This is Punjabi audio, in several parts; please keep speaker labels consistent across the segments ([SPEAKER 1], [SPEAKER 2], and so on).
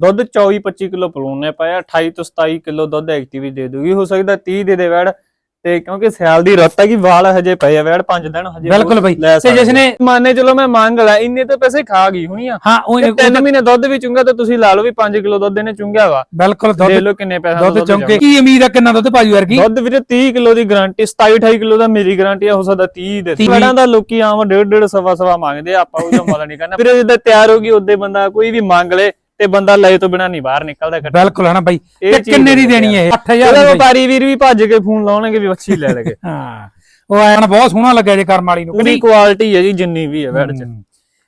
[SPEAKER 1] ਦੁੱਧ 24 25 ਕਿਲੋ ਪਲੂਨ ਨੇ ਪਾਇਆ 28 ਤੋਂ 27 ਕਿਲੋ ਦੁੱਧ ਐਕਟਿਵੀ ਦੇ ਦੂਗੀ ਹੋ ਸਕਦਾ 30 ਦੇ ਦੇ ਵੈੜ ਤੇ ਕਿਉਂਕਿ ਸਿਆਲ ਦੀ ਰੁੱਤ ਹੈ ਕਿ ਵਾਲ ਹਜੇ ਪਏ ਆ ਵੈੜ 5 ਦਿਨ ਹਜੇ
[SPEAKER 2] ਬਿਲਕੁਲ ਬਈ।
[SPEAKER 1] ਲੈ
[SPEAKER 2] ਤੇ ਜਿਸ ਨੇ
[SPEAKER 1] ਮੰਨੇ ਚਲੋ ਮੈਂ ਮੰਗ ਲਾ ਇੰਨੇ ਤੇ ਪੈਸੇ ਖਾ ਗਈ ਹੁਣੀ ਆ।
[SPEAKER 2] ਹਾਂ ਉਹ
[SPEAKER 1] ਤੇ ਤਿੰਨ ਮਹੀਨੇ ਦੁੱਧ ਵੀ ਚੁੰਗਾ ਤਾਂ ਤੁਸੀਂ ਲਾ ਲਓ ਵੀ 5 ਕਿਲੋ ਦੁੱਧ ਇਹਨੇ ਚੁੰਗਿਆ ਵਾ।
[SPEAKER 2] ਬਿਲਕੁਲ ਦੁੱਧ
[SPEAKER 1] ਲਓ ਕਿੰਨੇ ਪੈਸੇ
[SPEAKER 2] ਦੁੱਧ ਚੌਂਕੇ ਕੀ। ਉਮੀਦ ਆ ਕਿੰਨਾ ਦੁੱਧ ਪਾਜੂ ਯਾਰ ਕੀ
[SPEAKER 1] ਦੁੱਧ ਵੀਰੇ 30 ਕਿਲੋ ਦੀ ਗਾਰੰਟੀ 27 28 ਕਿਲੋ ਦਾ ਮੇਰੀ ਗਾਰੰਟੀ ਆ ਹੋ ਸਕਦਾ 30 ਦੇ। ਵੜਾਂ ਦਾ ਲੋਕੀ ਆਮ ਡੇਢ ਡੇਢ ਸਵਾ ਸਵਾ ਮੰਗਦੇ ਆ, ਆਪਾਂ ਉਹ ਜੋ ਮੁੱਲ ਨਹੀਂ ਕਰਨਾ। ਵੀਰੇ ਜਿੱਦਾਂ ਤਿਆਰ ਹੋ ਗਈ ਉਹਦੇ ਬੰਦਾ ਕੋਈ ਵੀ ਮੰਗ ਲੇ ਤੇ ਬੰਦਾ ਲਏ ਤੋਂ ਬਿਨਾ ਨਹੀਂ ਬਾਹਰ ਨਿਕਲਦਾ ਘੱਟੋ
[SPEAKER 2] ਬਿਲਕੁਲ ਹਨਾ ਬਾਈ। ਤੇ ਕਿੰਨੇ ਦੀ
[SPEAKER 1] ਹੋ
[SPEAKER 2] ਦੇਣੀ ਹੈ 8000
[SPEAKER 1] ਉਹਦਾ
[SPEAKER 2] ਦੀ।
[SPEAKER 1] ਵਪਾਰੀ ਵੀਰ ਵੀ ਭੱਜ ਕੇ ਫੋਨ ਲਾਉਣਗੇ ਵੀ ਵੱਛੀ ਲੈ ਲਗੇ।
[SPEAKER 2] ਹਾਂ। ਉਹ ਐਨ ਬਹੁਤ ਸੋਹਣਾ ਲੱਗਿਆ ਜੇ ਕਰਮ ਵਾਲੀ ਨੂੰ।
[SPEAKER 1] ਉਹਦੀ ਕੁਆਲਿਟੀ ਹੈ ਜੀ ਜਿੰਨੀ ਵੀ ਹੈ ਵੈੜ ਚ।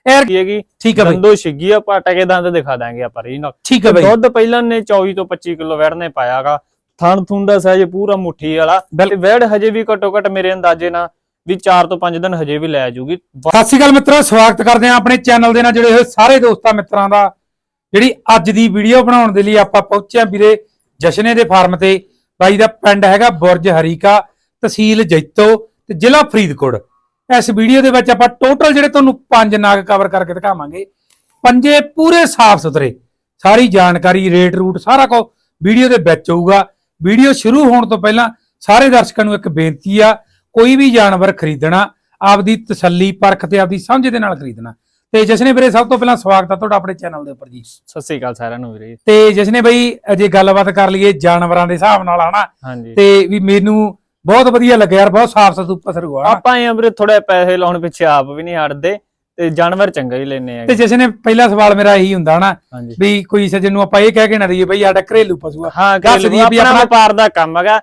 [SPEAKER 2] ਯਾਰ
[SPEAKER 1] ਕੀ ਹੈਗੀ
[SPEAKER 2] ਠੀਕ ਹੈ ਬਾਈ।
[SPEAKER 1] ਦੰਦੋ ਛਿੱਗੀ ਆ ਪਾਟਾ ਕੇ ਦੰਦ ਦਿਖਾ ਦਾਂਗੇ ਆਪਾਂ ਰੀ ਨਾਲ।
[SPEAKER 2] ਠੀਕ ਹੈ ਬਾਈ।
[SPEAKER 1] ਦੁੱਧ ਪਹਿਲਾਂ ਨੇ 24 ਤੋਂ 25 ਕਿਲੋ ਵੈੜ ਨੇ ਪਾਇਆਗਾ ਥਣ ਥੁੰਦਾ ਦਾ ਸਾਈਜ਼ ਪੂਰਾ ਮੁੱਠੀ ਵਾਲਾ। ਤੇ ਵੈੜ ਹਜੇ ਵੀ ਘੱਟੋ ਘੱਟ ਮੇਰੇ ਅੰਦਾਜ਼ੇ ਨਾਲ ਵੀ 4 ਤੋਂ 5 ਦਿਨ ਹਜੇ ਵੀ ਲੈ ਜੂਗੀ।
[SPEAKER 2] ਸਤਿ ਸ਼੍ਰੀ ਅਕਾਲ ਮਿੱਤਰੋ ਸਵਾਗਤ ਕਰਦੇ ਹਾਂ ਆਪਣੇ ਚੈਨਲ ਦੇ ਨਾਲ ਜੁੜੇ ਹੋਏ ਸਾਰੇ ਦੋਸਤਾਂ ਮਿੱਤਰਾਂ ਦਾ ਜਿਹੜੀ ਅੱਜ ਦੀ ਵੀਡੀਓ ਬਣਾਉਣ ਦੇ ਲਈ ਆਪਾਂ ਪਹੁੰਚੇ ਹਾਂ ਵੀਰੇ ਜਸ਼ਨੇ ਦੇ ਫਾਰਮ ਤੇ। ਬਾਈ ਦਾ ਪਿੰਡ ਹੈਗਾ ਬੁਰਜ ਹਰੀਕਾ, ਤਹਿਸੀਲ ਜੈਤੋ ਤੇ ਜ਼ਿਲ੍ਹਾ ਫਰੀਦਕੋਟ। ਇਸ ਵੀਡੀਓ ਦੇ ਵਿੱਚ ਆਪਾਂ ਟੋਟਲ ਜਿਹੜੇ ਤੁਹਾਨੂੰ ਪੰਜ ਨਾਗ ਕਵਰ ਕਰਕੇ ਦਿਖਾਵਾਂਗੇ। ਪੰਜੇ ਪੂਰੇ ਸਾਫ਼ ਸੁਥਰੇ, ਸਾਰੀ ਜਾਣਕਾਰੀ ਰੇਟ ਰੂਟ ਸਾਰਾ ਕੁਝ ਵੀਡੀਓ ਦੇ ਵਿੱਚ ਹੋਊਗਾ ਵੀਡੀਓ ਸ਼ੁਰੂ ਹੋਣ ਤੋਂ ਪਹਿਲਾਂ ਸਾਰੇ ਦਰਸ਼ਕਾਂ ਨੂੰ ਇੱਕ ਬੇਨਤੀ ਆ, ਕੋਈ ਵੀ ਜਾਨਵਰ ਖਰੀਦਣਾ, ਆਪਦੀ ਤਸੱਲੀ, ਪਰਖ ਤੇ ਆਪਦੀ ਸਮਝ ਦੇ ਨਾਲ ਖਰੀਦਣਾ ਤੇ ਜਸਨੇ ਵੀਰੇ ਸਭ ਤੋਂ ਪਹਿਲਾਂ ਸਵਾਗਤ ਆ ਤੁਹਾਡਾ ਆਪਣੇ ਚੈਨਲ ਦੇ ਉੱਪਰ ਜੀ।
[SPEAKER 1] ਸਤਿ ਸ੍ਰੀ ਅਕਾਲ ਸਾਰਿਆਂ ਨੂੰ ਵੀਰੇ।
[SPEAKER 2] ਤੇ ਜਸਨੇ ਬਈ ਅਜੇ ਗੱਲਬਾਤ ਕਰ ਲਈਏ ਜਾਨਵਰਾਂ ਦੇ ਹਿਸਾਬ ਨਾਲ ਹਨਾ? ਤੇ ਵੀ ਮੈਨੂੰ ਬਹੁਤ ਵਧੀਆ ਲੱਗਿਆ ਯਾਰ ਬਹੁਤ ਸਾਫ਼ ਸੁਥਰਾ ਹਨਾ।
[SPEAKER 1] ਆਪਾਂ ਇਹ ਵੀਰੇ ਥੋੜੇ ਪੈਸੇ ਲਾਉਣ ਪਿੱਛੇ ਆਪ ਵੀ ਨਹੀਂ ਹਟਦੇ ਤੇ ਜਾਨਵਰ ਚੰਗਾ ਹੀ ਲੈਨੇ ਆ
[SPEAKER 2] ਤੇ ਜਸਨੇ ਪਹਿਲਾ ਸਵਾਲ ਮੇਰਾ ਇਹੀ ਹੁੰਦਾ ਹਨਾ? ਵੀ ਕੋਈ ਸੱਜਣ ਨੂੰ ਆਪਾਂ ਇਹ ਕਹਿ ਕੇ ਨਾ ਦਈਏ ਬਈ ਸਾਡਾ ਘਰੇਲੂ ਪਸ਼ੂ ਆ।
[SPEAKER 1] ਹਾਂ ਆਪਣਾ
[SPEAKER 2] ਆਪਣਾ-
[SPEAKER 1] ਵਪਾਰ ਦਾ ਕੰਮ ਹੈਗਾ।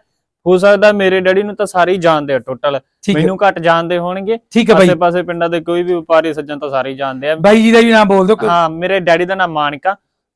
[SPEAKER 1] ਹੋ ਸਕਦਾ ਮੇਰੇ ਡੈਡੀ ਨੂੰ ਤਾਂ ਸਾਰੇ ਹੀ ਜਾਣਦੇ ਆ ਟੋਟਲ। ਮੈਨੂੰ ਘੱਟ ਜਾਣਦੇ ਹੋਣਗੇ।
[SPEAKER 2] ਠੀਕ ਹੈ ਬਾਈ।
[SPEAKER 1] ਆਸੇ ਪਾਸੇ ਪਿੰਡਾਂ ਦੇ ਕੋਈ ਵੀ ਵਪਾਰੀ ਸੱਜਣ ਤਾਂ ਸਾਰੇ ਹੀ ਜਾਣਦੇ ਆ।
[SPEAKER 2] ਬਾਈ ਜੀ ਦਾ ਵੀ ਨਾਮ ਬੋਲ ਦਿਓ।
[SPEAKER 1] ਹਾਂ ਮੇਰੇ ਡੈਡੀ ਦਾ ਨਾਮ ਮਾਨਕਾ।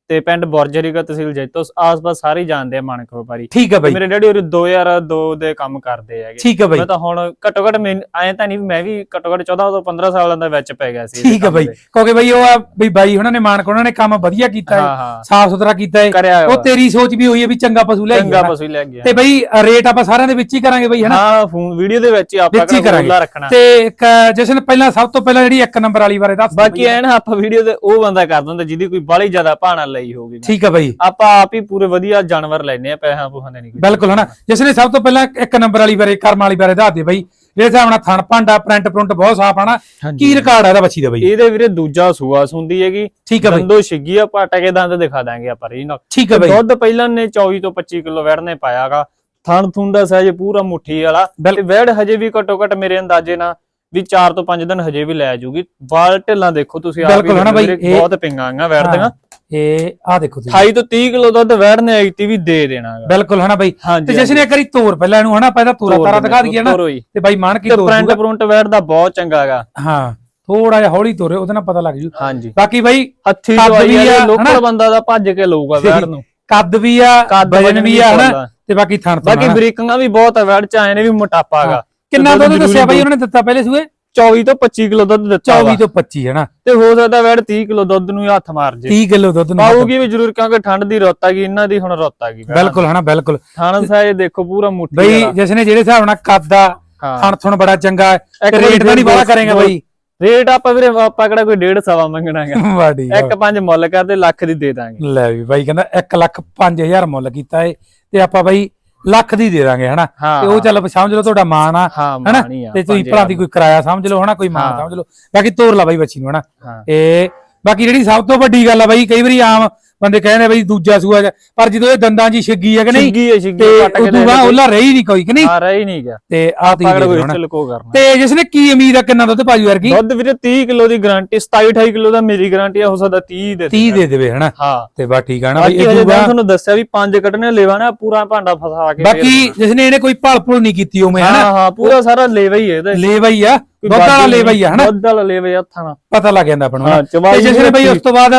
[SPEAKER 1] ਤੇ ਪਿੰਡ ਬੋਰਜਰੀਗਾ ਤਹਿਸੀਲ ਜੈਤੋ ਆਸ-ਪਾਸ ਸਾਰੇ ਜਾਣਦੇ ਆ ਮਾਨਕ ਵਪਾਰੀ।
[SPEAKER 2] ਠੀਕ ਹੈ ਬਾਈ।
[SPEAKER 1] ਮੇਰੇ ਡੈਡੀ ਉਹ 2002 ਦੇ ਕੰਮ ਕਰਦੇ ਹੈਗੇ।
[SPEAKER 2] ਠੀਕ ਹੈ ਬਾਈ।
[SPEAKER 1] ਮੈਂ ਤਾਂ ਹੁਣ ਘੱਟੋ ਘੱਟ ਐ ਤਾਂ ਨਹੀਂ ਮੈਂ ਵੀ ਘੱਟੋ ਘੱਟ 14 ਤੋਂ 15 ਸਾਲਾਂ ਦਾ ਵਿੱਚ ਪੈ ਗਿਆ ਸੀ
[SPEAKER 2] ਠੀਕ ਹੈ ਬਾਈ। ਕਿਉਂਕਿ ਬਾਈ ਉਹ ਆ ਵੀ ਬਾਈ ਉਹਨਾਂ ਨੇ ਮਾਨਕ ਉਹਨਾਂ ਨੇ ਕੰਮ ਵਧੀਆ ਕੀਤਾ ਹੈ। ਸਾਫ਼ ਸੁਥਰਾ ਕੀਤਾ ਹੈ। ਉਹ। ਤੇਰੀ ਸੋਚ ਵੀ ਹੋਈ ਹੈ ਵੀ ਚੰਗਾ ਪਸ਼ੂ ਲੈ
[SPEAKER 1] ਚੰਗਾ
[SPEAKER 2] ਗਿਆ
[SPEAKER 1] ਪਸ਼ੂ ਹੀ ਲੈ ਗਿਆ
[SPEAKER 2] ਤੇ ਬਈ ਰੇਟ ਆਪਾਂ ਸਾਰਿਆਂ ਦੇ ਵਿੱਚ ਹੀ ਕਰਾਂਗੇ ਬਈ ਹਨਾ?
[SPEAKER 1] ਹਾਂ ਫੋਨ ਵੀਡੀਓ ਦੇ ਵਿੱਚ ਆਪਾਂ
[SPEAKER 2] ਕਰਾਂਗੇ।
[SPEAKER 1] ਰੱਖਣਾ।
[SPEAKER 2] ਤੇ ਇੱਕ ਜਸ਼ਨ ਪਹਿਲਾਂ ਸਭ ਤੋਂ ਪਹਿਲਾਂ ਜਿਹੜੀ ਇੱਕ ਨੰਬਰ ਵਾਲੀ ਬਾਰੇ ਦੱਸ
[SPEAKER 1] ਬਾਕੀ
[SPEAKER 2] ਬਈ।
[SPEAKER 1] ਐ ਨਾ ਆਪਾਂ ਵੀਡੀਓ ਤੇ ਉਹ ਬੰਦਾ ਕਰ ਦਿੰਦਾ ਜਿਹਦੀ ਕੋਈ ਬਾਲੀ ਜ਼ਿਆਦਾ ਭਾਣਾ ਲਈ ਹੋਊਗੀ
[SPEAKER 2] ਠੀਕ ਹੈ ਬਈ
[SPEAKER 1] ਆਪਾਂ ਆਪ ਹੀ ਪੂਰੇ ਵਧੀਆ ਜਾਨਵਰ ਲੈਨੇ ਆ ਪੈਸਾ ਪੂਹਾਂ ਦੇ ਨਹੀਂ
[SPEAKER 2] ਬਿਲਕੁਲ ਹਨਾ? ਜਿਸ ਨੇ ਸਭ ਤੋਂ ਪਹਿਲਾਂ ਇੱਕ ਨੰਬਰ ਵਾਲੀ ਬਾਰੇ ਕਰਮ ਵਾਲੀ ਬਾਰੇ ਦੱਸ ਦੇ ਬਈ। ਇਹ ਹਿਸਾਬ ਨਾਲ ਥਣ ਭਾਂਡਾ ਪ੍ਰਿੰਟ ਪ੍ਰਿੰਟ ਬਹੁਤ ਸਾਫ਼ ਆਣਾ ਕੀ ਰਿਕਾਰਡ ਆ ਇਹਦਾ ਬੱਚੀ ਦਾ ਬਈ?
[SPEAKER 1] ਇਹਦੇ ਵੀਰੇ ਦੂਜਾ ਸੂਆ ਸੁੰਦੀ ਹੈਗੀ।
[SPEAKER 2] ਠੀਕ ਹੈ ਬਈ।
[SPEAKER 1] ਦੰਦੋ ਛਿੱਗੀ ਆ ਪਾਟਾ ਕੇ ਦੰਦ ਦਿਖਾ ਦਾਂਗੇ ਆਪਾਂ ਰੀ ਨਾਲ
[SPEAKER 2] ਠੀਕ ਹੈ ਬਈ।
[SPEAKER 1] ਦੁੱਧ ਪਹਿਲਾਂ ਨੇ 24 ਤੋਂ 25 ਕਿਲੋ ਵੈੜ ਨੇ ਪਾਇਆਗਾ। ਥਣ ਥੁੰਦਾ ਸਾਈਜ਼ ਪੂਰਾ ਮੁੱਠੀ ਵਾਲਾ। ਤੇ ਵੈੜ ਹਜੇ ਵੀ ਘੱਟੋ ਘੱਟ ਮੇਰੇ ਅੰਦਾਜ਼ੇ ਨਾਲ ਵੀ 4 ਤੋਂ 5 ਦਿਨ ਹਜੇ ਵੀ ਲੈ ਜੂਗੀ ਵਾਲ ਢਿੱਲਾਂ ਦੇਖੋ ਤੁਸੀਂ ਆਪ ਹੀ ਬਹੁਤ ਪਿੰਗਾਂਗਾ ਵੈੜ ਦੀਆਂ।
[SPEAKER 2] ਇਹ ਆ ਦੇਖੋ ਤੁਸੀਂ।
[SPEAKER 1] 28 ਤੋਂ 30 ਕਿਲੋ ਦੁੱਧ ਵੈੜ ਨੇ ਆਈਤੀ ਵੀ ਦੇ ਦੇਣਾਗਾ।
[SPEAKER 2] ਬਿਲਕੁਲ ਹਨਾ ਬਈ। ਤੇ ਜਿਸ ਨੇ ਇੱਕ ਵਾਰੀ ਤੋਰ ਪਹਿਲਾਂ ਇਹਨੂੰ ਹਨਾ ਪਹਿਲਾਂ ਤੋਰਾ ਤਾਰਾ ਦਿਖਾ ਦਈਏ ਨਾ। ਤੇ ਬਾਈ ਮਾਨ ਕੀ ਤੋਰ
[SPEAKER 1] ਪ੍ਰਿੰਟ। ਪ੍ਰਿੰਟ ਵੈੜ ਦਾ ਬਹੁਤ ਚੰਗਾ ਹੈਗਾ
[SPEAKER 2] ਹਾਂ ਥੋੜਾ ਜਿਹਾ ਹੌਲੀ ਤੋਰੇ ਉਹਦੇ ਨਾਲ ਪਤਾ ਲੱਗ ਜੂ।
[SPEAKER 1] ਹਾਂਜੀ।
[SPEAKER 2] ਬਾਕੀ ਬਾਈ
[SPEAKER 1] ਹੱਥੀ
[SPEAKER 2] ਵੀ
[SPEAKER 1] ਆ? ਲੋਕਲ ਬੰਦਾ ਦਾ ਭੱਜ ਕੇ ਲਊਗਾ ਵੈੜ ਨੂੰ।
[SPEAKER 2] ਕੱਦ ਵੀ ਆ ਵਜਨ ਵੀ ਆ ਹਨਾ? ਤੇ ਬਾਕੀ ਥਣ ਤੋਂ
[SPEAKER 1] ਬਾਕੀ ਬਰੀਕਾਂ ਵੀ ਬਹੁਤ ਆ ਵੈੜ ਚ ਆਏ ਨੇ ਵੀ ਮੋਟਾਪਾ ਹੈਗਾ।
[SPEAKER 2] ਕਿੰਨਾ
[SPEAKER 1] ਦੁੱਧ
[SPEAKER 2] ਦੱਸਿਆ ਬਾਈ ਉਹਨਾਂ ਨੇ ਦਿੱਤਾ ਪਹਿਲੇ ਸੂਏ?
[SPEAKER 1] 24 ਤੋਂ 25 ਕਿਲੋ ਦੁੱਧ ਦਿੱਤਾ
[SPEAKER 2] 24
[SPEAKER 1] ਵਾ।
[SPEAKER 2] ਤੋਂ 25 ਹਨਾ
[SPEAKER 1] ਤੇ ਹੋ ਸਕਦਾ ਵੈੜ 30 ਕਿਲੋ ਦੁੱਧ ਨੂੰ ਹੀ ਹੱਥ ਮਾਰ ਜੇ।
[SPEAKER 2] 30 ਕਿਲੋ ਦੁੱਧ ਨੂੰ
[SPEAKER 1] ਪਾਉਗੀ ਵੀ ਜ਼ਰੂਰ ਕਿਉਂਕਿ ਠੰਡ ਦੀ ਰੁੱਤ ਆ ਗਈ ਇਹਨਾਂ ਦੀ ਹੁਣ ਰੁੱਤ ਆ ਗਈ
[SPEAKER 2] ਬਿਲਕੁਲ ਹਨਾ ਬਿਲਕੁਲ।
[SPEAKER 1] ਥਣ ਸਾਇ ਦੇਖੋ ਪੂਰਾ ਮੁੱਠੀ
[SPEAKER 2] ਬਈ। ਜਿਸ ਨੇ ਜਿਹੜੇ ਹਿਸਾਬ ਨਾਲ ਕੱਦ
[SPEAKER 1] ਹਾਂ।
[SPEAKER 2] ਥਣ ਥਣ ਬੜਾ ਚੰਗਾ ਹੈ। ਤੇ ਰੇਟ ਦਾ ਨਹੀਂ ਬਾਲਾ ਕਰੇਗਾ ਬਈ।
[SPEAKER 1] ਰੇਟ ਆਪਾਂ ਵੀਰੇ ਆਪਾਂ ਕਿਹੜਾ ਕੋਈ ਡੇਢ ਸਵਾ ਮੰਗਣਾ ਹੈਗਾ।
[SPEAKER 2] ਵਾੜੀ
[SPEAKER 1] ਇੱਕ ਪੰਜ ਮੁੱਲ ਕਰਦੇ ਲੱਖ ਦੀ ਦੇ ਦਾਂਗੇ।
[SPEAKER 2] ਲੈ ਵੀ ਬਾਈ ਕਹਿੰਦਾ 1 ਲੱਖ 5000 ਮੁੱਲ ਕੀਤਾ ਏ। ਤੇ ਆਪਾਂ ਬਾਈ ਲੱਖ ਦੀ ਦੇ ਦਾਂਗੇ ਹਨਾ? ਤੇ ਉਹ ਚੱਲ ਸਮਝ ਲਓ ਤੁਹਾਡਾ ਆ
[SPEAKER 1] ਹਾਂ
[SPEAKER 2] ਹਨਾ? ਤੇ ਤੁਸੀਂ ਭਰਾ ਦੀ ਕੋਈ ਕਿਰਾਇਆ ਸਮਝ ਲਓ ਹਨਾ? ਕੋਈ
[SPEAKER 1] ਹਾਂ।
[SPEAKER 2] ਸਮਝ ਲਓ। ਬਾਕੀ ਤੋਰ ਲਾ ਬਾਈ ਬੱਚੀ ਨੂੰ ਹਨਾ? ਇਹ ਬਾਕੀ ਜਿਹੜੀ ਸਭ ਤੋਂ ਵੱਡੀ ਗੱਲ ਆ ਬਾਈ ਕਈ ਵਾਰੀ ਆਮ ਬੰਦੇ ਕਹਿੰਦੇ ਬਈ ਦੂਜਾ ਸੂਆ ਜਾ ਪਰ ਜਦੋਂ ਇਹ ਦੰਦਾਂ ਦੀ ਛਿੱਗੀ ਹੈ ਕਿ ਨਹੀਂ
[SPEAKER 1] ਛਿੱਗੀ ਹੈ ਛਿੱਗੀ
[SPEAKER 2] ਤੇ
[SPEAKER 1] ਕੱਟ ਕੇ
[SPEAKER 2] ਉਹਲਾ ਰਹੀ ਨਹੀਂ ਕੋਈ ਕਿ ਨਹੀਂ?
[SPEAKER 1] ਆ ਰਹੀ ਨਹੀਂ ਗਿਆ
[SPEAKER 2] ਤੇ ਆ ਤੀ
[SPEAKER 1] ਪਕੜ ਕੋਈ ਚਲਕੋ ਕਰਨਾ
[SPEAKER 2] ਤੇ ਜਿਸ ਨੇ ਕੀ ਉਮੀਦ ਆ ਕਿੰਨਾ ਦੁੱਧ ਪਾਜੂ ਕੀ
[SPEAKER 1] ਦੁੱਧ ਵੀਰੇ 30 ਕਿਲੋ ਦੀ ਗਾਰੰਟੀ 27 28 ਕਿਲੋ ਦਾ ਮੇਰੀ ਗਾਰੰਟੀ ਆ ਹੋ ਸਕਦਾ 30 ਦੇ
[SPEAKER 2] 30 ਦੇ ਦੇਵੇ ਹਨਾ?
[SPEAKER 1] ਹਾਂ।
[SPEAKER 2] ਤੇ ਬਾ ਠੀਕ ਆ ਨਾ ਬਈ ਇਹ
[SPEAKER 1] ਮੈਂ ਤੁਹਾਨੂੰ ਦੱਸਿਆ ਵੀ ਪੰਜ ਕੱਢਣੇ ਲੈਵਾ ਨਾ ਪੂਰਾ ਭਾਂਡਾ ਫਸਾ ਕੇ
[SPEAKER 2] ਬਾਕੀ ਜਿਸ ਨੇ ਇਹਨੇ ਕੋਈ ਭਲ ਭੁਲ ਨਹੀਂ ਕੀਤੀ ਉਵੇਂ ਹਨਾ?
[SPEAKER 1] ਹਾਂ ਹਾਂ ਪੂਰਾ ਸਾਰਾ ਲੇਵਾ ਹੀ ਹੈ ਇਹਦਾ।
[SPEAKER 2] ਲੇਵਾ ਹੀ ਆ ਦੁੱਧ ਵਾਲਾ ਲੇਵਾ ਹੀ ਆ ਹਨਾ?
[SPEAKER 1] ਦੁੱਧ ਵਾਲਾ ਲੇਵਾ ਹੀ ਹੱਥਾਂ ਨਾਲ।
[SPEAKER 2] ਪਤਾ ਲੱਗ ਜਾਂਦਾ ਆਪਾਂ ਨੂੰ
[SPEAKER 1] ਹਾਂ
[SPEAKER 2] ਹਨਾ। ਤੇ ਜਿਸ ਨੇ ਬਈ ਉਸ ਤੋਂ ਬਾਅਦ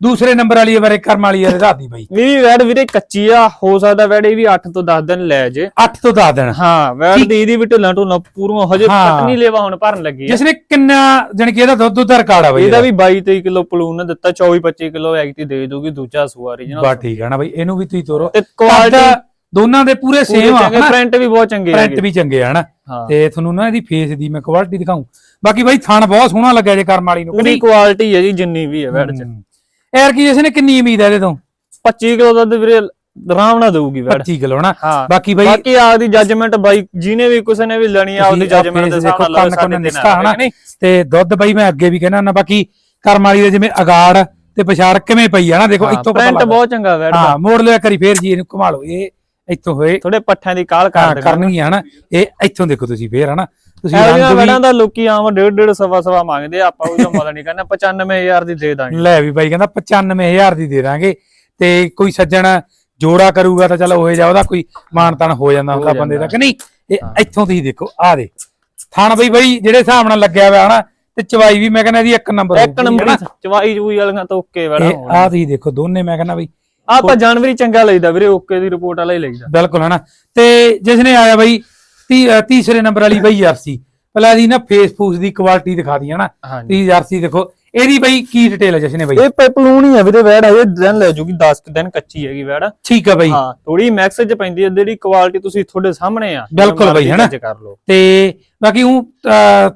[SPEAKER 2] ਦੂਸਰੇ ਨੰਬਰ ਵਾਲੀ ਬਾਰੇ ਕਰਮ ਵਾਲੀ ਆ ਰਾਤੀ ਬਈ।
[SPEAKER 1] ਵੀ ਵੈੜ ਵੀਰੇ ਕੱਚੀ ਆ ਹੋ ਸਕਦਾ ਵੈੜ ਇਹ ਵੀ 8 ਤੋਂ 10 ਦਿਨ ਲੈ ਜੇ।
[SPEAKER 2] 8 ਤੋਂ 10 ਦਿਨ।
[SPEAKER 1] ਹਾਂ ਵੈੜ ਦੀ ਇਹਦੀ ਵੀ ਢਿੱਲਾਂ ਢੁੱਲਾਂ ਪੂਰੀਆਂ ਹਜੇ
[SPEAKER 2] ਹਾਂ।
[SPEAKER 1] ਨਹੀਂ ਲੇਵਾ ਹੁਣ ਭਰਨ ਲੱਗੀ ਆ।
[SPEAKER 2] ਜਿਸ ਨੇ ਕਿੰਨਾ ਜਾਣੀ ਕਿ ਇਹਦਾ ਦੁੱਧ ਦੁੱਧ ਰਿਕਾਰਡ ਆ ਬਈ
[SPEAKER 1] ਇਹਦਾ ਵੀ 22 23 ਕਿਲੋ ਪਲੂਨ ਨੇ ਦਿੱਤਾ 24 25 ਕਿਲੋ ਐਗਟੀ ਦੇ ਦੂਗੀ ਦੂਜਾ ਸੂਆ ਰੀਜਨਲ
[SPEAKER 2] ਬਾ ਠੀਕ ਆ ਨਾ ਬਈ ਇਹਨੂੰ ਵੀ ਤੁਸੀਂ ਤੋਰੋ।
[SPEAKER 1] ਤੇ ਕੁਆਲਿਟੀ
[SPEAKER 2] ਦੋਨਾਂ ਦੇ ਪੂਰੇ ਸੇਮ ਆ ਹਨਾ?
[SPEAKER 1] ਪ੍ਰਿੰਟ ਵੀ ਬਹੁਤ ਚੰਗੇ
[SPEAKER 2] ਪ੍ਰਿੰਟ
[SPEAKER 1] ਹੈਗੇ।
[SPEAKER 2] ਵੀ ਚੰਗੇ ਆ ਹਨਾ?
[SPEAKER 1] ਹਾਂ।
[SPEAKER 2] ਤੇ ਤੁਹਾਨੂੰ ਨਾ ਇਹਦੀ ਫੇਸ ਦੀ ਮੈਂ ਕੁਆਲਿਟੀ ਦਿਖਾਉਂ ਬਾਕੀ ਬਾਈ ਥਣ ਬਹੁਤ ਸੋਹਣਾ ਲੱਗਿਆ ਜੇ ਕਰਮ ਵਾਲੀ ਨੂੰ।
[SPEAKER 1] ਪੂਰੀ ਕੁਆਲਿਟੀ ਹੈ ਜੀ ਜਿੰਨੀ ਵੀ ਹੈ ਵੈੜ ਚ।
[SPEAKER 2] ਯਾਰ ਕੀ ਜਿਸ ਨੇ ਕਿੰਨੀ ਉਮੀਦ ਹੈ ਇਹਦੇ ਤੋਂ?
[SPEAKER 1] 25 ਕਿਲੋ ਦੁੱਧ ਵੀਰੇ ਆਰਾਮ ਨਾਲ ਦੇਊਗੀ ਵੈੜ
[SPEAKER 2] 25 ਕਿਲੋ ਨਾ ਬਾਕੀ ਬਾਈ
[SPEAKER 1] ਬਾਕੀ ਆਪਦੀ ਜੱਜਮੈਂਟ ਬਾਈ ਜਿਹਨੇ ਵੀ ਕਿਸੇ ਨੇ ਵੀ ਲੈਣੀ ਆ ਆਪਦੀ ਜੱਜਮੈਂਟ ਦੇ ਹਿਸਾਬ ਨਾਲ ਲਓ ਸਾਡੇ
[SPEAKER 2] ਨਿਸਕਾ ਹਨਾ। ਤੇ ਦੁੱਧ ਬਾਈ ਮੈਂ ਅੱਗੇ ਵੀ ਕਹਿਣਾ ਨਾ ਬਾਕੀ ਕਰਮ ਵਾਲੀ ਦੇ ਜਿਵੇਂ ਅਗਾੜ ਤੇ ਪਛਾੜ ਕਿਵੇਂ ਪਈ ਆ ਨਾ ਦੇਖੋ ਇੱਥੋਂ ਪਤਾ
[SPEAKER 1] ਪ੍ਰਿੰਟ
[SPEAKER 2] ਲੱਗਦਾ।
[SPEAKER 1] ਬਹੁਤ ਚੰਗਾ ਵੈੜ
[SPEAKER 2] ਹਾਂ ਮੋੜ ਲਿਆ ਕਰੀ ਫੇਰ ਜੀ ਇਹਨੂੰ ਘੁਮਾ ਲਓ। ਇਹ ਇੱਥੋਂ ਹੋਏ।
[SPEAKER 1] ਥੋੜੇ ਪੱਠਿਆਂ ਦੀ ਕਾਲ ਕਰ ਦੇ
[SPEAKER 2] ਕਰਨਗੀਆਂ ਹਨਾ? ਇਹ ਇੱਥੋਂ ਦੇਖੋ ਤੁਸੀਂ ਫੇਰ ਹਨਾ? ਤੁਸੀਂ ਰੰਗ
[SPEAKER 1] ਵੈੜਾਂ ਦਾ ਲੋਕੀ ਆਮ ਡੇਢ ਡੇਢ ਸਵਾ ਸਵਾ ਮੰਗਦੇ ਆ, ਆਪਾਂ ਉਹਦਾ ਮੁੱਲ ਨਹੀਂ ਕਰਨਾ 95000 ਦੀ ਦੇ ਦਾਂਗੇ।
[SPEAKER 2] ਲੈ ਵੀ ਬਾਈ ਕਹਿੰਦਾ 95000 ਦੀ ਦੇ ਦਾਂਗੇ। ਤੇ ਕੋਈ ਸੱਜਣ ਜੋੜਾ ਕਰੂਗਾ ਤਾਂ ਚਲ ਹੋਏ ਜਾ ਉਹਦਾ ਕੋਈ ਮਾਨ ਤਾਨ ਹੋ ਜਾਂਦਾ ਹੁੰਦਾ ਬੰਦੇ ਦਾ। ਕਿ ਨਹੀਂ ਇਹ ਇੱਥੋਂ ਤੁਸੀਂ ਦੇਖੋ ਆ ਦੇ। ਥਣ ਬਈ ਬਈ ਜਿਹੜੇ ਹਿਸਾਬ ਨਾਲ ਲੱਗਿਆ ਹੋਇਆ ਹਨਾ ਤੇ ਚਵਾਈ ਵੀ ਮੈਂ ਕਹਿੰਦਾ ਇਹਦੀ ਇੱਕ ਨੰਬਰ
[SPEAKER 1] ਇੱਕ ਨੰਬਰ ਚਵਾਈ ਚੂਈ ਵਾਲੀਆਂ ਤਾਂ ਓਕੇ ਵੈੜਾ
[SPEAKER 2] ਆ ਤੁਸੀਂ ਦੇਖੋ ਦੋਨੇ ਮੈਂ ਕਹਿੰਦਾ ਬਈ।
[SPEAKER 1] ਆਪਾਂ ਜਾਨਵਰੀ ਚੰਗਾ ਲਈਦਾ ਵੀਰੇ ਓਕੇ ਦੀ ਰਿਪੋਰਟ ਵਾਲਾ ਹੀ ਲਈਦਾ।
[SPEAKER 2] ਬਿਲਕੁਲ ਹਨਾ? ਤੇ ਜਿਸ ਨੇ ਆਇਆ ਬਈ ਤੀ- ਅ, ਤੀਸਰੇ ਨੰਬਰ ਵਾਲੀ ਬਈ ਜਰਸੀ ਪਹਿਲਾਂ ਇਹਦੀ ਨਾ ਫੇਸ ਫੂਸ ਦੀ ਕੁਆਲਿਟੀ ਦਿਖਾ ਦੀ ਹਨਾ?
[SPEAKER 1] ਹਾਂਜੀ।
[SPEAKER 2] ਤੀ ਜਰਸੀ ਦੇਖੋ। ਇਹਦੀ ਬਈ ਕੀ ਡਿਟੇਲ ਹੈ ਜਿਸ ਨੇ ਬਈ?
[SPEAKER 1] ਇਹ ਪੈਪਲੂਨ ਹੀ ਆ ਵੀਰੇ ਵੈੜ ਹਜੇ ਦਿਨ ਲੈ ਜੂਗੀ 10 ਕੁ ਦਿਨ ਕੱਚੀ ਹੈਗੀ ਵੈੜ।
[SPEAKER 2] ਠੀਕ ਆ ਬਈ।
[SPEAKER 1] ਹਾਂ ਥੋੜੀ ਮੈਕਸ ਚ ਪੈਂਦੀ ਹੈ ਜਿਹੜੀ ਕੁਆਲਿਟੀ ਤੁਸੀਂ ਤੁਹਾਡੇ ਸਾਹਮਣੇ ਆ
[SPEAKER 2] ਬਿਲਕੁਲ ਬਈ, ਹਨਾ?
[SPEAKER 1] ਕਰ ਲਓ।
[SPEAKER 2] ਤੇ ਬਾਕੀ ਉਹ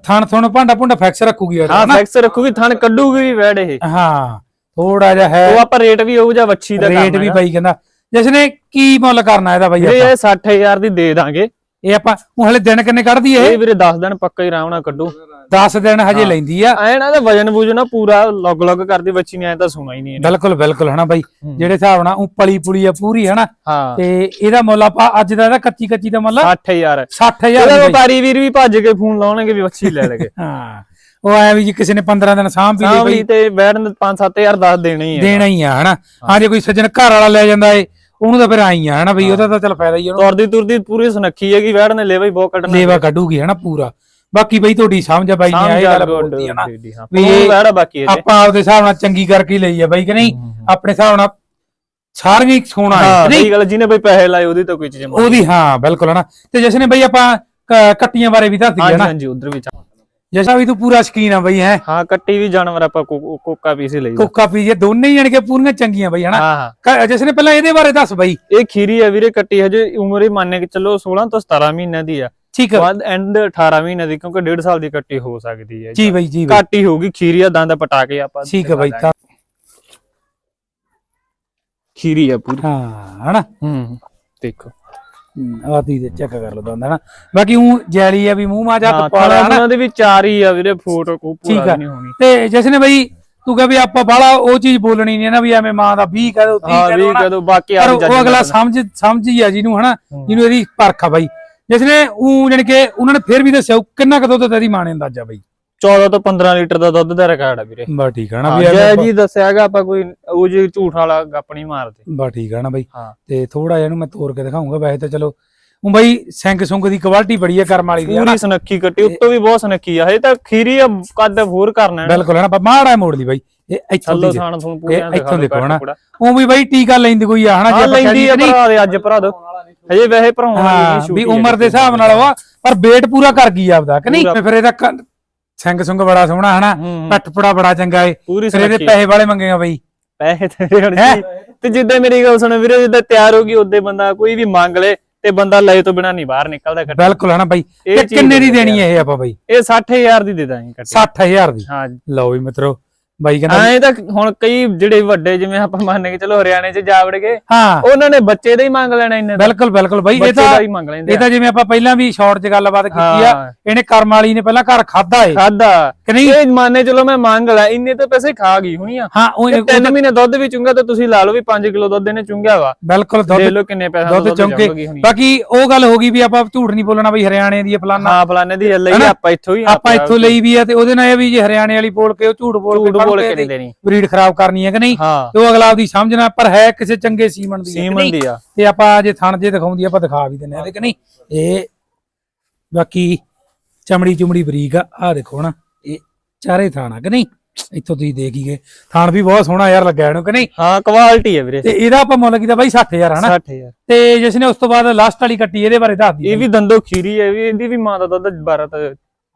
[SPEAKER 2] ਥਣ ਥਣ ਭਾਂਡਾ ਭੁੰਡਾ ਫੈਕਸ ਰੱਖੂਗੀ ਇਹਦਾ,
[SPEAKER 1] ਹਾਂ ਫੈਕਸ ਰੱਖੂਗੀ ਥਣ ਕੱਢੂਗੀ ਵੀ ਵੈੜ ਇਹ।
[SPEAKER 2] ਹਾਂ ਥੋੜਾ ਜਿਹਾ ਹੈ।
[SPEAKER 1] ਉਹ ਆਪਾਂ ਰੇਟ ਵੀ ਹੋਊ ਜਾਂ ਵੱਛੀ ਦਾ
[SPEAKER 2] ਰੇਟ ਵੀ ਬਾਈ ਕਹਿੰਦਾ ਜਿਸ ਨੇ ਕੀ ਮੁੱਲ ਕਰਨਾ ਇਹਦਾ ਬਾਈ ਆਪਾਂ?
[SPEAKER 1] ਇਹ 60000 ਦੀ ਦੇ ਦਾਂਗੇ।
[SPEAKER 2] ਇਹ ਆਪਾਂ ਉਹ ਹਲੇ ਦਿਨ ਕਿੰਨੇ ਕੱਢਦੀ
[SPEAKER 1] ਇਹ
[SPEAKER 2] ਇਹ
[SPEAKER 1] ਵੀਰੇ 10 ਦਿਨ ਪੱਕਾ ਹੀ ਆਰਾਮ ਨਾਲ ਕੱਢੂ।
[SPEAKER 2] 10 ਦਿਨ ਹਜੇ ਲੈਂਦੀ ਆ।
[SPEAKER 1] ਐ ਨਾ ਇਹਦਾ ਵਜਨ ਵੂਜਨ ਨਾ ਪੂਰਾ ਲੌਗ ਲੌਗ ਕਰਦੀ ਬੱਚੀ ਨੇ ਐ ਤਾਂ ਸੁਣਾ ਹੀ ਨਹੀਂ ਇਹਨੇ।
[SPEAKER 2] ਬਿਲਕੁਲ ਬਿਲਕੁਲ ਹਨਾ ਬਾਈ? ਜਿਹੜੇ ਹਿਸਾਬ ਨਾਲ ਉਹ ਪਲੀ ਪੁਲੀ ਆ ਪੂਰੀ ਹਨਾ?
[SPEAKER 1] ਹਾਂ।
[SPEAKER 2] ਤੇ ਇਹਦਾ ਮੁੱਲ ਆਪਾਂ ਅੱਜ ਦਾ ਇਹਦਾ ਕੱਚੀ ਕੱਚੀ ਦਾ ਮੁੱਲ
[SPEAKER 1] 60000
[SPEAKER 2] 60000
[SPEAKER 1] ਇਹਦਾ
[SPEAKER 2] ਦੀ।
[SPEAKER 1] ਵਪਾਰੀ ਵੀਰ ਵੀ ਭੱਜ ਕੇ ਫੋਨ ਲਾਉਣਗੇ ਵੀ ਬੱਚੀ ਲੈ ਲਗੇ।
[SPEAKER 2] ਹਾਂ। ਉਹ ਐ ਵੀ ਜੀ ਕਿਸੇ ਨੇ 15 ਦਿਨ ਸਾਂਭ ਵੀ ਲਈ ਬਈ।
[SPEAKER 1] ਤੇ ਬੈਠਣ 5-7000 ਦੱਸ ਦੇਣੇ ਹੀ ਆ।
[SPEAKER 2] ਦੇਣਾ ਹੀ ਆ ਹਨਾ? ਹਾਂ ਜੇ ਕੋਈ ਸੱਜਣ ਘਰ ਵਾਲਾ ਲੈ ਜਾਂਦਾ ਏ ਉਹਨੂੰ ਤਾਂ ਫਿਰ ਆਈ ਆ ਹਨਾ ਬਈ ਉਹਦਾ ਤਾਂ ਚੱਲ ਫਾਇਦਾ ਹੀ ਆ, ਉਹਨੂੰ।
[SPEAKER 1] ਤੁਰਦੀ ਤੁਰਦੀ ਪੂਰੀ ਸੁਨੱਖੀ ਹੈਗੀ ਬੈਠ ਨੇ ਲੇਵਾ ਹੀ ਬਹੁਤ ਕੱਢਣਾ
[SPEAKER 2] ਲੇਵਾ ਕੱਢੂਗੀ ਹਨਾ ਪੂਰਾ। ਬਾਕੀ ਬਈ ਤੁਹਾਡੀ ਸਮਝ ਆ ਬਾਈ ਨੇ ਇਹ ਗੱਲ ਬੋਲਦੀ ਨਾ
[SPEAKER 1] ਵੀ
[SPEAKER 2] ਇਹ-
[SPEAKER 1] ਬੈਠਾ ਬਾਕੀ
[SPEAKER 2] ਆਪਾਂ ਆਪਦੇ ਹਿਸਾਬ ਨਾਲ ਚੰਗੀ ਕਰਕੇ ਹੀ ਲਈ ਆ ਬਾਈ ਕਿ ਨਹੀਂ? ਆਪਣੇ ਹਿਸਾਬ ਨਾਲ ਸਾਰੀਆਂ ਹੀ ਸੋਹਣਾ ਹੈ
[SPEAKER 1] ਹਾਂ
[SPEAKER 2] ਨਹੀਂ?
[SPEAKER 1] ਗੱਲ ਜਿਹਨੇ ਬਈ ਪੈਸੇ ਲਾਏ ਉਹਦੀ ਤਾਂ ਕੋਈ ਚੀਜ਼
[SPEAKER 2] ਉਹਦੀ ਹਾਂ ਬਿਲਕੁਲ ਹਨਾ। ਤੇ ਜਿਸ ਨੇ ਬਈ ਆਪਾਂ ਕੱਟੀਆਂ ਬਾਰੇ ਵੀ ਦੱਸ
[SPEAKER 1] ਹਾਂਜੀ
[SPEAKER 2] ਹਨਾ।
[SPEAKER 1] ਹਾਂਜੀ ਉਧਰ ਵੀ।
[SPEAKER 2] ਜਸਾ ਵੀ ਤੂੰ ਪੂਰਾ ਸ਼ਕੀਨ ਆ ਬਈ ਹੈ?
[SPEAKER 1] ਹਾਂ ਕੱਟੀ ਵੀ ਜਾਨਵਰ ਆਪਾਂ ਕੋ- ਕੋਕਾ ਪੀਸ ਹੀ ਲਈ
[SPEAKER 2] ਕੋਕਾ ਪੀਜੇ ਦੋਨੇ ਹੀ ਜਾਣ ਕੇ ਪੂਰੀਆਂ ਚੰਗੀਆਂ ਬਈ ਹਨਾ?
[SPEAKER 1] ਹਾਂ ਹਾਂ।
[SPEAKER 2] ਕ- ਜਿਸ ਨੇ ਪਹਿਲਾਂ ਇਹਦੇ ਬਾਰੇ ਦੱਸ ਬਈ।
[SPEAKER 1] ਇਹ ਖੀਰੀ ਹੈ ਵੀਰੇ ਕੱਟੀ ਹਜੇ ਉਮਰ ਹੀ ਮੰਨ ਕੇ ਚੱਲੋ 16 ਤੋਂ 17 ਮਹੀਨਿਆਂ ਦੀ ਆ।
[SPEAKER 2] ਠੀਕ ਹੈ
[SPEAKER 1] ਬਾਅਦ ਐਂਡ 18 ਮਹੀਨੇ ਦੀ ਕਿਉਂਕਿ 1.5 ਸਾਲ ਦੀ ਕੱਟੀ ਹੋ ਸਕਦੀ ਹੈ
[SPEAKER 2] ਜੀ। ਬਈ ਜੀ ਬਈ।
[SPEAKER 1] ਘੱਟ ਹੀ ਹੋਊਗੀ ਖੀਰੀ ਆ ਦੰਦ ਪਟਾ ਕੇ ਆਪਾਂ
[SPEAKER 2] ਠੀਕ ਹੈ ਬਈ ਤਾਂ
[SPEAKER 1] ਖੀਰੀ ਆ ਪੂਰੀ।
[SPEAKER 2] ਹਾਂ ਹਨਾ?
[SPEAKER 1] ਹੂੰ। ਦੇਖੋ।
[SPEAKER 2] ਆ ਤੀ ਦੇ ਚੈੱਕ ਕਰ ਲਓ ਦੰਦ ਹਨਾ ਬਾਕੀ ਉਹ ਜੈਲੀ ਆ ਵੀ ਮੂੰਹ ਮਾ ਜਾ ਪਾਲਾ
[SPEAKER 1] ਉਹਨਾਂ ਦੇ ਵੀ ਚਾਰ ਹੀ ਆ ਵੀਰੇ ਫੋਟੋ ਕੋ ਪੂਰਾ। ਨਹੀਂ ਹੋਣੀ।
[SPEAKER 2] ਤੇ ਜਿਸ ਨੇ ਬਈ ਤੂੰ ਕਹ ਵੀ ਆਪਾਂ ਬਾਲਾ ਉਹ ਚੀਜ਼ ਬੋਲਣੀ ਨਹੀਂ ਨਾ ਵੀ ਐਵੇਂ ਮਾਂ ਦਾ 20 ਕਹਦੋ 30
[SPEAKER 1] ਹਾਂ ਵੀ
[SPEAKER 2] ਕਹਦੋ
[SPEAKER 1] ਕਦੋਂ ਬਾਕੀ ਆ
[SPEAKER 2] ਉਹ ਅਗਲਾ ਸਮਝ ਸਮਝ ਹੀ ਆ ਜਿਹਨੂੰ ਹਨਾ ਜਿਹਨੂੰ ਇਹਦੀ ਪਰਖ ਆ ਬਾਈ। ਜਿਸ ਨੇ ਉਹ ਜਾਣੀ ਕਿ ਉਹਨਾਂ ਨੇ ਫਿਰ ਵੀ ਦੱਸਿਆ ਕਿੰਨਾ ਕੁ ਦੁੱਧ ਤੇਰੀ ਮਾਂ ਨੇ ਅੰਦਾਜ਼ਾ ਬਾਈ?
[SPEAKER 1] 14 ਤੋਂ 15 ਲੀਟਰ ਦਾ ਦੁੱਧ ਦਾ ਰਿਕਾਰਡ ਆ ਵੀਰੇ।
[SPEAKER 2] ਬਾ ਠੀਕ ਆ ਨਾ
[SPEAKER 1] ਹਾਂ,
[SPEAKER 2] ਵੀ
[SPEAKER 1] ਜੈ ਜੀ ਦੱਸਿਆਗਾ ਆਪਾਂ ਕੋਈ ਉਹ ਜੀ ਝੂਠ ਵਾਲਾ ਗੱਪ ਨਹੀਂ ਮਾਰਦੇ।
[SPEAKER 2] ਬਾ ਠੀਕ ਆ ਨਾ ਬਾਈ।
[SPEAKER 1] ਹਾਂ।
[SPEAKER 2] ਤੇ ਥੋੜਾ ਜਿਹਾ ਇਹਨੂੰ ਮੈਂ ਤੋੜ ਕੇ ਦਿਖਾਉਂਗਾ ਵੈਸੇ ਤਾਂ ਚਲੋ। ਉਹ ਬਾਈ ਸਿੰਘ ਸੁੰਗ ਦੀ ਕੁਆਲਿਟੀ ਬੜੀ ਹੈ ਕਰਮ ਵਾਲੀ ਦੀ
[SPEAKER 1] ਪੂਰੀ ਸੁਨੱਖੀ ਕੱਟੀ ਉੱਤੋਂ ਵੀ ਬਹੁਤ ਸੁਨੱਖੀ ਆ। ਹਜੇ ਤਾਂ ਖੀਰੀ ਆ ਕੱਦ ਹੋਰ ਕਰਨਾ ਹੈ
[SPEAKER 2] ਬਿਲਕੁਲ ਹਨਾ ਪਰ ਮਾੜਾ ਮੋੜ ਲਈ ਬਾਈ। ਇਹ ਇੱਥੋਂ ਦੀ
[SPEAKER 1] ਤੁਹਾਨੂੰ
[SPEAKER 2] ਇਹ
[SPEAKER 1] ਪੂਰਿਆਂ
[SPEAKER 2] ਇੱਥੋਂ
[SPEAKER 1] ਦਿਖਾ
[SPEAKER 2] ਹਨਾ ਉਹ ਵੀ ਬਾਈ ਟੀਕਾ ਲੈਂਦੀ ਕੋਈ ਆ ਹਨਾ
[SPEAKER 1] ਹਾਂ
[SPEAKER 2] ਆਪਾਂ
[SPEAKER 1] ਲੈਂਦੀ ਆ ਭਰਾ ਦੇ ਅੱਜ ਭਰਾ ਦੋ। ਹਜੇ ਵੈਸੇ ਭਰਾਉਣ ਵਾਲੀ
[SPEAKER 2] ਹਾਂ
[SPEAKER 1] ਨਹੀਂ
[SPEAKER 2] ਵੀ ਉਮਰ ਦੇ ਹਿਸਾਬ ਨਾਲ ਵਾ ਪਰ weight ਪੂਰਾ ਕਰ ਗਈ ਆਪਦਾ ਕਿ ਨਹੀਂ। ਫਿਰ ਇਹਦਾ ਸਿੰਘ ਸੁੰਗ ਬੜਾ ਸੋਹਣਾ ਹਨਾ? ਪਟਪੜਾ ਬੜਾ ਚੰਗਾ ਏ।
[SPEAKER 1] ਪੂਰੀ
[SPEAKER 2] ਫਿਰ ਇਹਦੇ ਪੈਸੇ ਵਾਲੇ ਮੰਗੇਗਾ ਬਾਈ।
[SPEAKER 1] ਪੈਸੇ ਤੇ ਹੁਣ
[SPEAKER 2] ਹੈਂ?
[SPEAKER 1] ਜੀ ਤੇ ਜਿੱਦਾਂ ਮੇਰੀ ਗੱਲ ਸੁਣ ਵੀਰੇ ਜਿੱਦਾਂ ਤਿਆਰ ਹੋ ਗਈ ਉਦੋਂ ਬੰਦਾ ਕੋਈ ਵੀ ਮੰਗ ਲੇ ਤੇ ਬੰਦਾ ਲਏ ਤੋਂ ਬਿਨਾ ਨਹੀਂ ਬਾਹਰ ਨਿਕਲਦਾ ਕੱਟੀ
[SPEAKER 2] ਬਿਲਕੁਲ ਹਨਾ ਬਾਈ?
[SPEAKER 1] ਇਹ ਚੀਜ਼
[SPEAKER 2] ਕਿੰਨੇ ਦੀ ਦੇਣੀ ਹੈ ਇਹ ਆਪਾਂ ਬਾਈ?
[SPEAKER 1] ਇਹ 60000 ਦੀ ਦੇ ਦਾਂਗੇ ਕੱਟੀ
[SPEAKER 2] 60000 ਦੀ।
[SPEAKER 1] ਹਾਂ
[SPEAKER 2] ਲਓ ਵੀ ਮਿੱਤਰੋ ਬਾਈ ਕਹਿੰਦਾ
[SPEAKER 1] ਐਂ ਤਾਂ ਹੁਣ ਕਈ ਜਿਹੜੇ ਵੱਡੇ ਜਿਵੇਂ ਆਪਾਂ ਮੰਨ ਕੇ ਚਲੋ ਹਰਿਆਣੇ 'ਚ ਜਾ ਵੜ ਗਏ
[SPEAKER 2] ਹਾਂ।
[SPEAKER 1] ਉਹਨਾਂ ਨੇ ਬੱਚੇ ਦਾ ਹੀ ਮੰਗ ਲੈਣਾ ਦਾ।
[SPEAKER 2] ਬਿਲਕੁਲ ਬਿਲਕੁਲ ਬਾਈ ਇਹ ਤਾਂ
[SPEAKER 1] ਦਾ
[SPEAKER 2] ਇਹ ਤਾਂ ਜਿਵੇਂ ਆਪਾਂ ਪਹਿਲਾਂ ਵੀ ਸ਼ਾਰਟ 'ਚ ਗੱਲਬਾਤ ਕੀਤੀ ਆ ਇਹਨੇ ਕਰਮ ਵਾਲੀ ਨੇ ਪਹਿਲਾਂ ਘਰ ਖਾਦਾ ਏ।
[SPEAKER 1] ਖਾਦਾ
[SPEAKER 2] ਕਿ ਨਹੀਂ?
[SPEAKER 1] ਇਹ ਮੰਨੇ ਚਲੋ ਮੈਂ ਮੰਗ ਲਾ ਇੰਨੇ ਤਾਂ ਪੈਸੇ ਖਾ ਗਈ ਹੋਣੀ ਆ।
[SPEAKER 2] ਹਾਂ ਉਹ
[SPEAKER 1] ਇਹ ਤਿੰਨ ਮਹੀਨੇ ਦੁੱਧ ਵੀ ਚੁੰਗਾ ਤਾਂ ਤੁਸੀਂ ਲਾ ਲਓ ਵੀ 5 ਕਿਲੋ ਦੁੱਧ ਇਹਨੇ ਚੁੰਗਿਆ ਵਾ।
[SPEAKER 2] ਬਿਲਕੁਲ
[SPEAKER 1] ਦੇਖ
[SPEAKER 2] ਦੁੱਧ
[SPEAKER 1] ਲਓ ਕਿੰਨੇ ਪੈਸਾ ਦਾ
[SPEAKER 2] ਦੁੱਧ
[SPEAKER 1] ਚੁੰਗੀ
[SPEAKER 2] ਬਾਕੀ ਉਹ ਗੱਲ ਹੋ ਗਈ ਵੀ ਆਪਾਂ ਝੂਠ ਨਹੀਂ ਬੋਲਣਾ ਬਈ ਹਰਿਆਣੇ ਦੀ ਫਲਾਨਾ।
[SPEAKER 1] ਹਾਂ ਫਲਾਣੇ ਦੀ ਲਈ? ਆਪਾਂ ਇੱਥੋਂ ਹੀ
[SPEAKER 2] ਆਪਾਂ ਇੱਥੋਂ ਲਈ ਵੀ ਆ ਤੇ ਉਹਦੇ ਨਾਲ ਇਹ ਵੀ ਜੇ ਹਰਿਆਣੇ ਵਾਲੀ ਬੋਲ ਕੇ ਉਹ ਝੂਠ ਬੋਲ ਕੇ
[SPEAKER 1] ਬੋਲ ਕੇ ਨਹੀਂ ਦੇਣੀ।
[SPEAKER 2] ਬਰੀਡ ਖਰਾਬ ਕਰਨੀ ਹੈ ਕਿ ਨਹੀਂ? ਤੇ ਉਹ ਅਗਲਾ ਆਪਦੀ ਸਮਝਣਾ ਪਰ ਹੈ ਕਿਸੇ ਚੰਗੇ ਸੀਮਨ ਦੀ
[SPEAKER 1] ਸੀਮਨ? ਦੀ ਆ।
[SPEAKER 2] ਤੇ ਆਪਾਂ ਜੇ ਥਣ ਜੇ ਦਿਖਾਉਂਦੀ ਆਪਾਂ ਦਿਖਾ ਵੀ ਦਿੰਨੇ ਆ ਕਿ ਨਹੀਂ? ਇਹ ਬਾਕੀ ਚਮੜੀ ਚੁਮੜੀ ਬਰੀਕ ਆ ਆ ਦੇਖੋ ਨਾ ਇਹ ਚਾਰੇ ਥਾਣਾ ਕਿ ਨਹੀਂ? ਇੱਥੋਂ ਤੁਸੀਂ ਦੇਖ ਹੀ ਗਏ। ਥਾਣ ਵੀ ਬਹੁਤ ਸੋਹਣਾ ਯਾਰ ਲੱਗਿਆ ਇਹਨੂੰ ਕਿ ਨਹੀਂ?
[SPEAKER 1] ਹਾਂ ਕੁਆਲਿਟੀ ਹੈ ਵੀਰੇ।
[SPEAKER 2] ਤੇ ਇਹਦਾ ਆਪਾਂ ਮੁੱਲ ਕੀਤਾ ਬਾਈ 60000 ਹਨਾ?
[SPEAKER 1] 60000
[SPEAKER 2] ਤੇ ਜਿਸ ਨੇ ਉਸ ਤੋਂ ਬਾਅਦ ਲਾਸਟ ਵਾਲੀ ਕੱਟੀ ਇਹਦੇ ਬਾਰੇ ਦੱਸ ਦੀ
[SPEAKER 1] ਇਹ ਵੀ ਦੰਦੋ ਖੀਰੀ ਹੈ ਵੀ ਇਹਦੀ ਵੀ ਮਾਂ ਦਾ ਦੁੱਧ 12 ਤੋਂ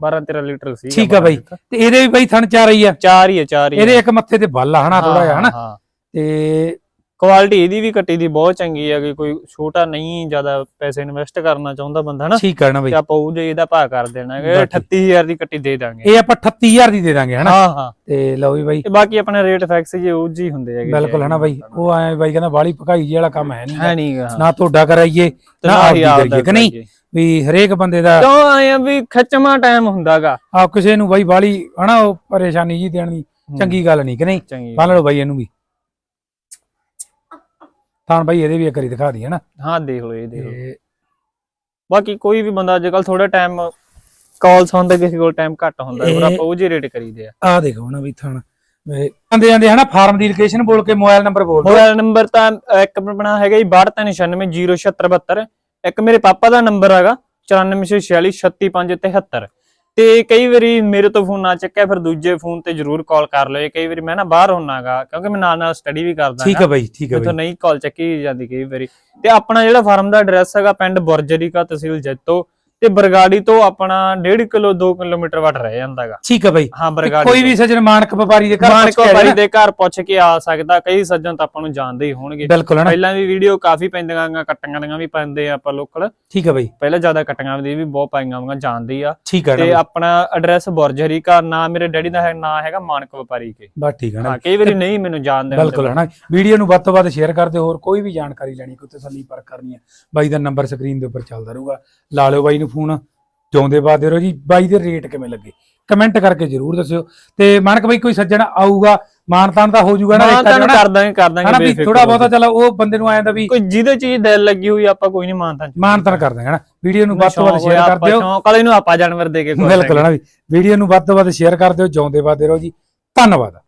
[SPEAKER 1] 12 13 ਲੀਟਰ ਸੀ
[SPEAKER 2] ਠੀਕ ਆ ਬਾਈ। ਤੇ ਇਹਦੇ ਵੀ ਬਾਈ ਥਣ ਚਾਰ ਹੀ ਆ?
[SPEAKER 1] ਚਾਰ ਹੀ ਹੈ ਚਾਰ ਹੀ
[SPEAKER 2] ਇਹਦੇ ਇੱਕ ਮੱਥੇ ਤੇ ਬੱਲ ਆ ਹਨਾ ਥੋੜਾ ਜਿਹਾ ਹਨਾ? ਤੇ
[SPEAKER 1] ਕੁਆਲਿਟੀ ਇਹਦੀ ਵੀ ਕੱਟੀ ਦੀ ਬਹੁਤ ਚੰਗੀ ਹੈ ਕਿ ਕੋਈ ਛੋਟਾ ਨਹੀਂ ਜ਼ਿਆਦਾ ਪੈਸੇ ਇਨਵੈਸਟ ਕਰਨਾ ਚਾਹੁੰਦਾ ਬੰਦਾ ਨਾ
[SPEAKER 2] ਠੀਕ ਹੈ ਨਾ ਬਾਈ।
[SPEAKER 1] ਤੇ ਆਪਾਂ ਉਹ ਜੇ ਇਹਦਾ ਭਾਅ ਕਰ ਦੇਣਾ ਹੈ
[SPEAKER 2] ਬਾਕੀ-
[SPEAKER 1] 38000 ਦੀ ਕੱਟੀ ਦੇ ਦਾਂਗੇ।
[SPEAKER 2] ਇਹ ਆਪਾਂ 38000 ਦੀ ਦੇ ਦਾਂਗੇ ਹਨਾ?
[SPEAKER 1] ਹਾਂ ਹਾਂ।
[SPEAKER 2] ਤੇ ਲਓ ਵੀ ਬਾਈ।
[SPEAKER 1] ਤੇ ਬਾਕੀ ਆਪਣੇ ਰੇਟ ਫੈਕਸ ਜੇ ਉਹ ਜੀ ਹੁੰਦੇ ਹੈਗੇ
[SPEAKER 2] ਬਿਲਕੁਲ ਹਨਾ ਬਾਈ। ਉਹ ਆਏ ਬਾਈ ਕਹਿੰਦਾ ਬਾਲੀ ਭਕਾਈ ਜੀ ਵਾਲਾ ਕੰਮ ਹੈ ਨਹੀਂ ਨਾ ਤੁਹਾਡਾ ਕਰਾਈਏ ਨਾ ਆਪ ਦੀ ਕਰੀਏ ਕਿ ਨਹੀਂ? ਵੀ ਹਰੇਕ ਬੰਦੇ ਦਾ
[SPEAKER 1] ਕਿਉਂ ਆਏ ਆ ਵੀ ਖੱਚਮਾ ਟਾਈਮ ਹੁੰਦਾਗਾ?
[SPEAKER 2] ਆ ਕਿਸੇ ਨੂੰ ਬਾਈ ਬਾਲੀ ਹਨਾ ਉਹ ਪਰੇਸ਼ਾਨੀ ਜੀ ਦੇਣ ਦੀ ਚੰਗੀ ਗੱਲ ਨਹੀਂ ਕਿ ਨਹੀਂ?
[SPEAKER 1] ਚੰਗੀ
[SPEAKER 2] ਮੰਨ ਲਓ ਬਾਈ ਇਹਨੂੰ ਵੀ। ਤਾਂ ਬਾਈ ਇਹਦੇ ਵੀ ਇੱਕ ਵਾਰੀ ਦਿਖਾ ਦੀ ਹਨਾ।
[SPEAKER 1] ਹਾਂ ਦੇਖ ਲਓ ਇਹ ਦੇਖ ਲਓ। ਬਾਕੀ ਕੋਈ ਵੀ ਬੰਦਾ ਅੱਜ ਕੱਲ ਥੋੜਾ ਟਾਈਮ ਕਾਲਸ ਹੁੰਦਾ ਕਿਸੇ ਕੋਲ ਟਾਈਮ ਘੱਟ ਹੁੰਦਾ
[SPEAKER 2] ਇਹ-
[SPEAKER 1] ਆਪਾਂ ਉਹ ਜੇ ਰੇਟ ਕਰੀਦੇ ਆ।
[SPEAKER 2] ਆਹ ਦੇਖੋ ਨਾ ਵੀ ਥਣ ਜਾਂਦੇ ਜਾਂਦੇ ਹਨਾ ਫਾਰਮ ਦੀ ਲੋਕੇਸ਼ਨ ਬੋਲ ਕੇ ਮੋਬਾਈਲ ਨੰਬਰ ਬੋਲ
[SPEAKER 1] ਮੋਬਾਈਲ ਨੰਬਰ ਤਾਂ ਇੱਕ ਆਪਣਾ ਹੈਗਾ ਜੀ 62960672 ਇੱਕ ਮੇਰੇ ਪਾਪਾ ਦਾ ਨੰਬਰ ਹੈਗਾ 9446463573 ਤੇ ਕਈ ਵਾਰੀ ਮੇਰੇ ਤੋਂ ਫੋਨ ਨਾ ਚੱਕਿਆ ਫਿਰ ਦੂਜੇ ਫੋਨ ਤੇ ਜਰੂਰ ਕਾਲ ਕਰ ਲਿਓ ਕਈ ਵਾਰੀ ਮੈਂ ਨਾ ਬਾਹਰ ਹੁੰਨਾਗਾ ਕਿਉਂਕਿ ਮੈਂ ਨਾਲ ਨਾਲ ਸਟੱਡੀ ਵੀ ਕਰਦਾ
[SPEAKER 2] ਠੀਕ ਹੈ ਬਾਈ ਠੀਕ ਹੈ ਬਾਈ।
[SPEAKER 1] ਨਹੀਂ ਕਾਲ ਚੱਕੀ ਜਾਂਦੀ ਕਈ ਵਾਰੀ। ਤੇ ਆਪਣਾ ਜਿਹੜਾ ਫਾਰਮ ਦਾ ਐਡਰੈਸ ਹੈਗਾ ਪਿੰਡ ਬੁਰਜਰੀਕਾ ਤਹਿਸੀਲ ਜੈਤੋ। ਤੇ ਬਰਗਾੜੀ ਤੋਂ ਆਪਣਾ 1.5 ਕਿਲੋ 2 ਕਿਲੋਮੀਟਰ ਵੱਟ ਰਹਿ ਜਾਂਦਾਗਾ।
[SPEAKER 2] ਠੀਕ ਹੈ ਬਾਈ।
[SPEAKER 1] ਹਾਂ ਬਰਗਾੜੀ
[SPEAKER 2] ਕੋਈ ਵੀ ਸੱਜਣ ਮਾਨਕ ਵਪਾਰੀ ਦੇ ਘਰ
[SPEAKER 1] ਮਾਨਕ
[SPEAKER 2] ਜਾਣਾ।
[SPEAKER 1] ਦੇ ਘਰ ਪੁੱਛ ਕੇ ਆ ਸਕਦਾ ਕਈ ਸੱਜਣ ਤਾਂ ਆਪਾਂ ਨੂੰ ਜਾਣਦੇ ਹੀ ਹੋਣਗੇ। ਪਹਿਲਾਂ ਵੀ ਵੀਡੀਓ ਕਾਫੀ ਪੈਂਦੀਆਂ ਕੱਟੀਆਂ ਦੀਆਂ ਵੀ ਪੈਂਦੇ ਆ ਆਪਾਂ ਲੋਕਲ।
[SPEAKER 2] ਠੀਕ ਹੈ ਬਾਈ।
[SPEAKER 1] ਪਹਿਲਾਂ ਜ਼ਿਆਦਾ ਕੱਟੀਆਂ ਦੀ ਵੀ ਬਹੁਤ ਪਾਈਆਂ ਹੋਈਆਂ ਜਾਣਦੇ ਹੀ ਆ।
[SPEAKER 2] ਠੀਕ ਹੈ
[SPEAKER 1] ਤੇ ਆਪਣਾ ਐਡਰੈਸ ਬੁਰਜਰੀ ਕਾ ਨਾਮ ਮੇਰੇ ਡੈਡੀ ਦਾ ਹੈ ਨਾਂ ਹੈਗਾ ਮਾਨਕ ਵਪਾਰੀ ਕੇ।
[SPEAKER 2] ਬਸ ਠੀਕ ਹੈ ਨਾ
[SPEAKER 1] ਹਾਂ ਕਈ ਵਾਰੀ ਨਹੀਂ ਮੈਨੂੰ ਜਾਣਦੇ
[SPEAKER 2] ਬਿਲਕੁਲ ਹਨਾ। ਵੀਡੀਓ ਨੂੰ ਵੱਧ ਤੋਂ ਵੱਧ ਸ਼ੇਅਰ ਕਰ ਦਿਓ ਹੋਰ ਕੋਈ ਵੀ ਜਾਣਕਾਰੀ ਲੈਣੀ ਕੋਈ ਤਸੱਲੀ ਪਰ ਕਰਨੀ ਹੈ ਬਾਈ ਦਾ ਨੰਬਰ ਸਕਰੀਨ ਦੇ ਉੱਪਰ ਚੱਲਦਾ ਰਹੂਗਾ। ਲਾ ਲਿਓ ਬਾਈ ਨੂੰ ਫੋਨ ਜਿਉਂਦੇ ਬਾਦੇ ਰਹੋ ਜੀ ਬਾਈ ਦੇ ਰੇਟ ਕਿਵੇਂ ਲੱਗੇ? ਕਮੈਂਟ ਕਰਕੇ ਜਰੂਰ ਦੱਸਿਓ। ਤੇ ਮਾਨਕ ਬਾਈ ਕੋਈ ਸੱਜਣ ਆਊਗਾ ਮਾਨਤਾਨ ਦਾ ਹੋ ਜਾਊਗਾ ਨਾ ਜਿਹੜਾ
[SPEAKER 1] ਕਰ ਦਾਂਗੇ ਕਰ ਦਾਂਗੇ
[SPEAKER 2] ਹਨਾ ਵੀ ਥੋੜਾ ਬਹੁਤਾ। ਚਲੋ ਉਹ ਬੰਦੇ ਨੂੰ ਆਇਆ ਦਾ ਵੀ
[SPEAKER 1] ਕੋਈ ਜਿਹਦੇ ਚੀਜ਼ ਦਿਲ ਲੱਗੀ ਹੋਈ ਆਪਾਂ ਕੋਈ ਨਹੀਂ ਮਾਨਤਾ
[SPEAKER 2] ਮਾਨਤਾਨ ਕਰ ਦਾਂਗੇ ਹਨਾ? ਵੀਡੀਓ ਨੂੰ ਵੱਧ ਤੋਂ ਵੱਧ ਸ਼ੇਅਰ ਕਰ ਦਿਓ।
[SPEAKER 1] ਸ਼ੌਂਕ ਵਾਲੇ ਨੂੰ ਆਪਾਂ ਜਾਨਵਰ ਦੇ ਕੇ
[SPEAKER 2] ਬਿਲਕੁਲ ਹਨਾ ਵੀ। ਵੀਡੀਓ ਨੂੰ ਵੱਧ ਤੋਂ ਵੱਧ ਸ਼ੇਅਰ ਕਰ ਦਿਓ ਜਿਉਂਦੇ ਬਾਦੇ ਰਹੋ ਜੀ। ਧੰਨਵਾਦ।